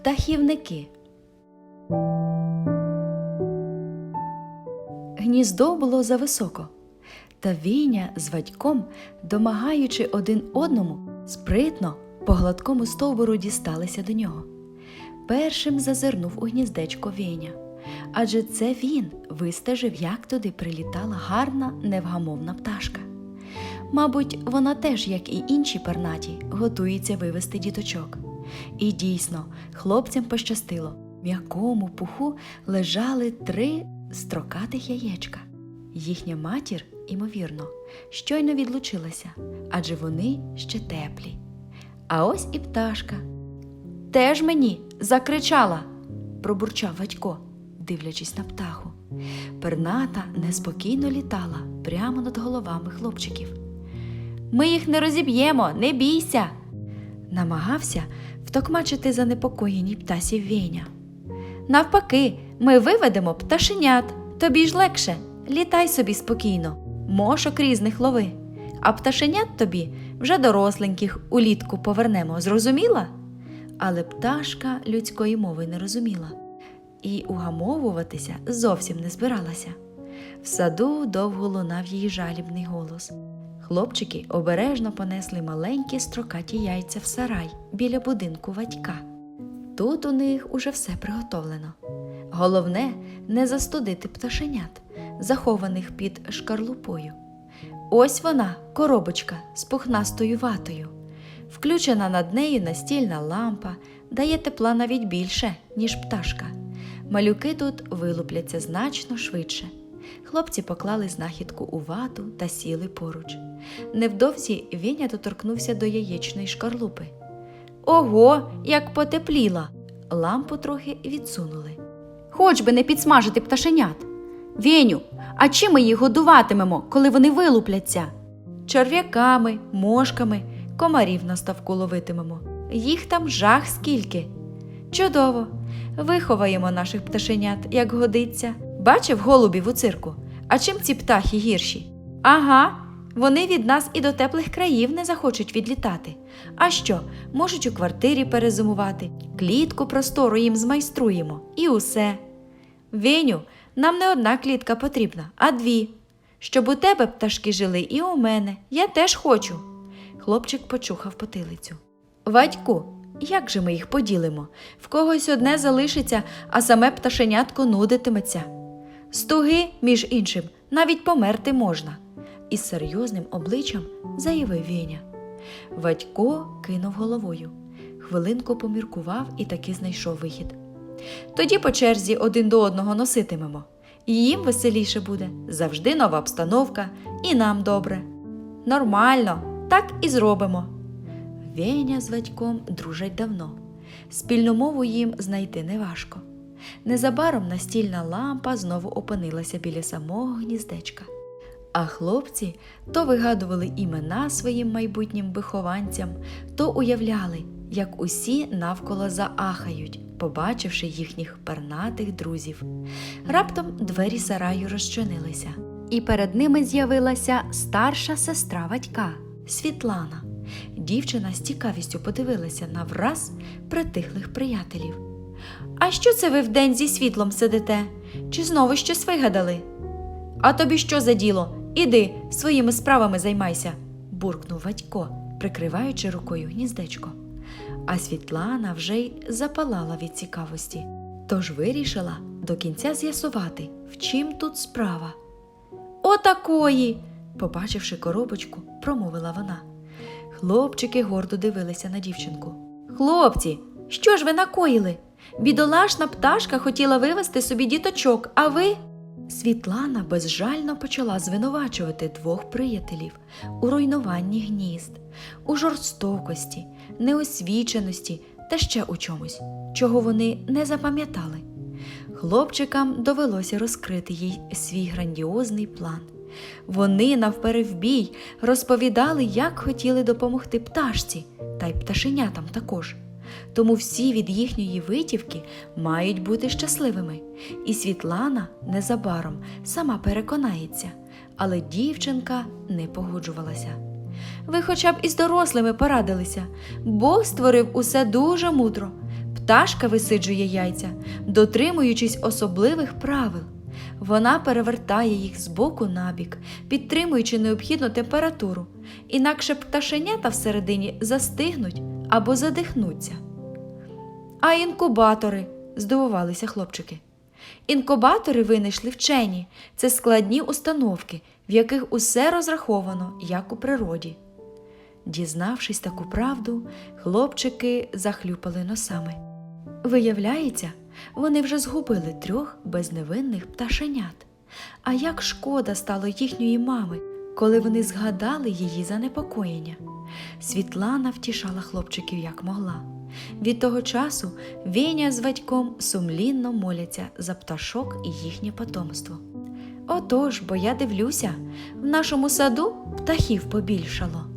Птахівники. Гніздо було зависоко, та Віня з Вадьком, домагаючи один одному, спритно по гладкому стовбуру дісталися до нього. Першим зазирнув у гніздечко Веня, адже це він вистежив, як туди прилітала гарна невгамовна пташка. Мабуть, вона теж, як і інші пернаті, готується вивести діточок. І дійсно, хлопцям пощастило. В м'якому пуху лежали три строкатих яєчка. Їхня матір, імовірно, щойно відлучилася, адже вони ще теплі. А ось і пташка. Теж мені закричала, пробурчав Вадько, дивлячись на птаху. Перната неспокійно літала прямо над головами хлопчиків. Ми їх не розіб'ємо, не бійся. Намагався втокмачити занепокоєній птасі Веня. Навпаки, ми виведемо пташенят, тобі ж легше, літай собі спокійно, мошок різних лови, а пташенят тобі вже доросленьких улітку повернемо, зрозуміла? Але пташка людської мови не розуміла і угамовуватися зовсім не збиралася. В саду довго лунав її жалібний голос. Хлопчики обережно понесли маленькі строкаті яйця в сарай біля будинку Вадька. Тут у них уже все приготовлено. Головне не застудити пташенят, захованих під шкарлупою. Ось вона, коробочка з пухнастою ватою. Включена над нею настільна лампа, дає тепла навіть більше, ніж пташка. Малюки тут вилупляться значно швидше. Хлопці поклали знахідку у вату та сіли поруч. Невдовзі Віня доторкнувся до яєчної шкарлупи. Ого, як потепліла! Лампу трохи відсунули. Хоч би не підсмажити пташенят. Веню, а чим ми їх годуватимемо, коли вони вилупляться? Черв'яками, мошками, комарів на ставку ловитимемо. Їх там жах скільки. Чудово. Виховаємо наших пташенят, як годиться. Бачив голубів у цирку. А чим ці птахи гірші? Ага, вони від нас і до теплих країв не захочуть відлітати. А що, можуть у квартирі перезимувати, клітку простору їм змайструємо, і усе. Веню, нам не одна клітка потрібна, а дві. Щоб у тебе пташки жили і у мене. Я теж хочу. Хлопчик почухав потилицю. Вадьку, як же ми їх поділимо? В когось одне залишиться, а саме пташенятко нудитиметься. Стуги, між іншим, навіть померти можна. Із серйозним обличчям заявив Веня. Вадько кинув головою. Хвилинку поміркував і таки знайшов вихід. Тоді по черзі один до одного носитимемо. І їм веселіше буде, завжди нова обстановка, і нам добре. Нормально, так і зробимо. Веня з Вадьком дружать давно. Спільну мову їм знайти неважко. Незабаром настільна лампа знову опинилася біля самого гніздечка. А хлопці то вигадували імена своїм майбутнім вихованцям, то уявляли, як усі навколо заахають, побачивши їхніх пернатих друзів. Раптом двері сараю розчинилися, і перед ними з'явилася старша сестра Вадька Світлана. Дівчина з цікавістю подивилася на враз притихлих приятелів. А що це ви вдень зі світлом сидите? Чи знову щось вигадали? А тобі що за діло? Іди своїми справами займайся, буркнув Вадько, прикриваючи рукою гніздечко. А Світлана вже й запалала від цікавості, тож вирішила до кінця з'ясувати, в чим тут справа. Отакої. побачивши коробочку, промовила вона. Хлопчики гордо дивилися на дівчинку. Хлопці, що ж ви накоїли? Бідолашна пташка хотіла вивести собі діточок, а ви. Світлана безжально почала звинувачувати двох приятелів у руйнуванні гнізд, у жорстокості, неосвіченості та ще у чомусь, чого вони не запам'ятали. Хлопчикам довелося розкрити їй свій грандіозний план. Вони навперевбій розповідали, як хотіли допомогти пташці, та й пташенятам також. Тому всі від їхньої витівки мають бути щасливими. І Світлана незабаром сама переконається, але дівчинка не погоджувалася. Ви хоча б із дорослими порадилися. Бог створив усе дуже мудро. Пташка висиджує яйця, дотримуючись особливих правил. Вона перевертає їх з боку на бік, підтримуючи необхідну температуру, інакше пташенята всередині застигнуть або задихнуться. А інкубатори, здивувалися хлопчики. Інкубатори винайшли вчені. Це складні установки, в яких усе розраховано, як у природі. Дізнавшись таку правду, хлопчики захлюпали носами. Виявляється, вони вже згубили трьох безневинних пташенят. А як шкода стало їхньої мами, коли вони згадали її занепокоєння. Світлана втішала хлопчиків як могла. Від того часу Веня з батьком сумлінно моляться за пташок і їхнє потомство. Отож, бо я дивлюся, в нашому саду птахів побільшало.